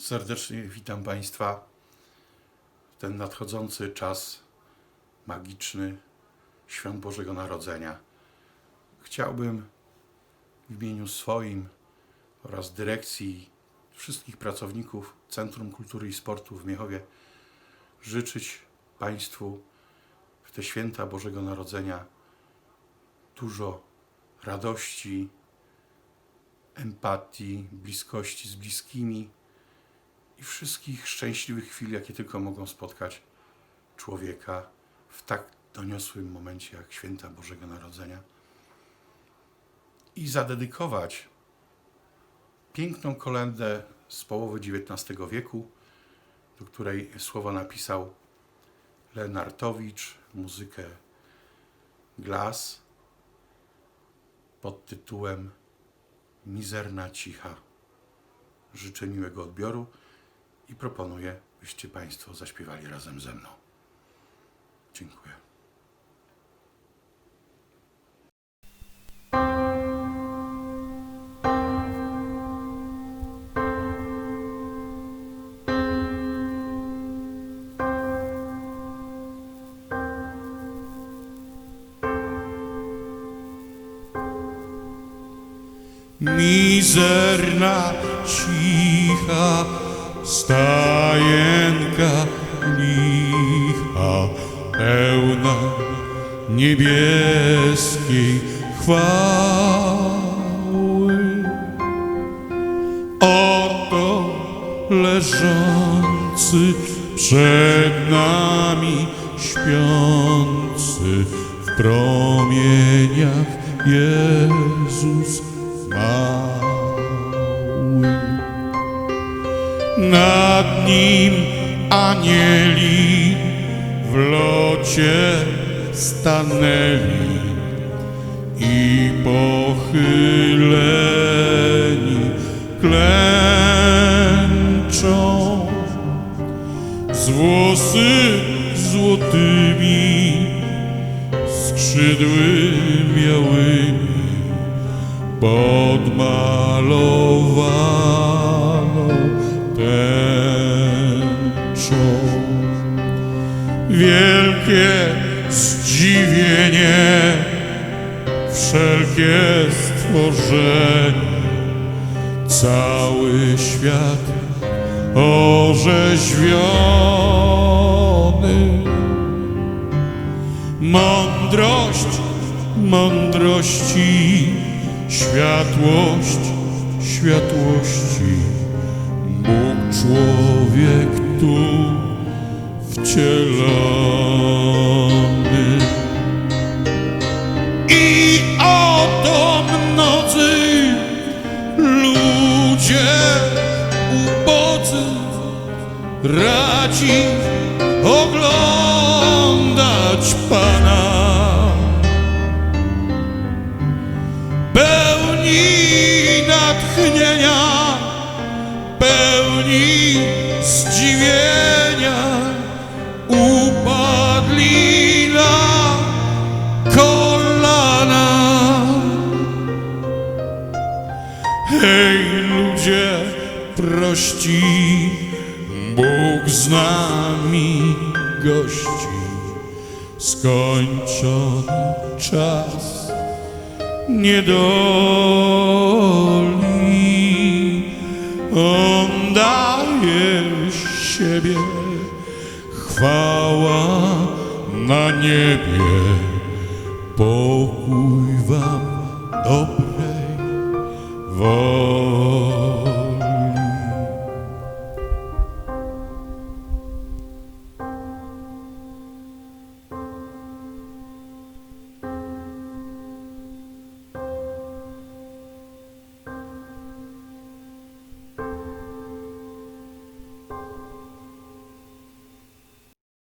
Serdecznie witam Państwa w ten nadchodzący czas magiczny Świąt Bożego Narodzenia. Chciałbym w imieniu swoim oraz dyrekcji wszystkich pracowników Centrum Kultury i Sportu w Miechowie życzyć Państwu w te święta Bożego Narodzenia dużo radości, empatii, bliskości z bliskimi i wszystkich szczęśliwych chwil, jakie tylko mogą spotkać człowieka w tak doniosłym momencie jak święta Bożego Narodzenia. I zadedykować piękną kolendę z połowy XIX wieku, do której słowa napisał Lenartowicz, muzykę Glas pod tytułem Mizerna cicha. Życzę miłego odbioru i proponuję, byście Państwo zaśpiewali razem ze mną. Dziękuję. Mizerna, cicha stajenka licha, pełna niebieskiej chwały. Oto leżący przed nami śpiący w promieniach Jezus mały. Nad nim anieli w locie stanęli i pochyleni klęczą z włosy złotymi skrzydły białymi podmalowano Wielkie zdziwienie, wszelkie stworzenie, cały świat orzeźwiony. Mądrość, mądrości, światłość, światłości. Bóg człowiek tu wcielony. I oto mnodzy ludzie ubodzy radzi oglądać Pana. Pełni natchnienia, pełni zdziwienia, upadli na kolana. Hej ludzie prości, Bóg z nami gości. Skończony czas niedoli. On daje siebie, chwała na niebie, pokój wam dobrej woli.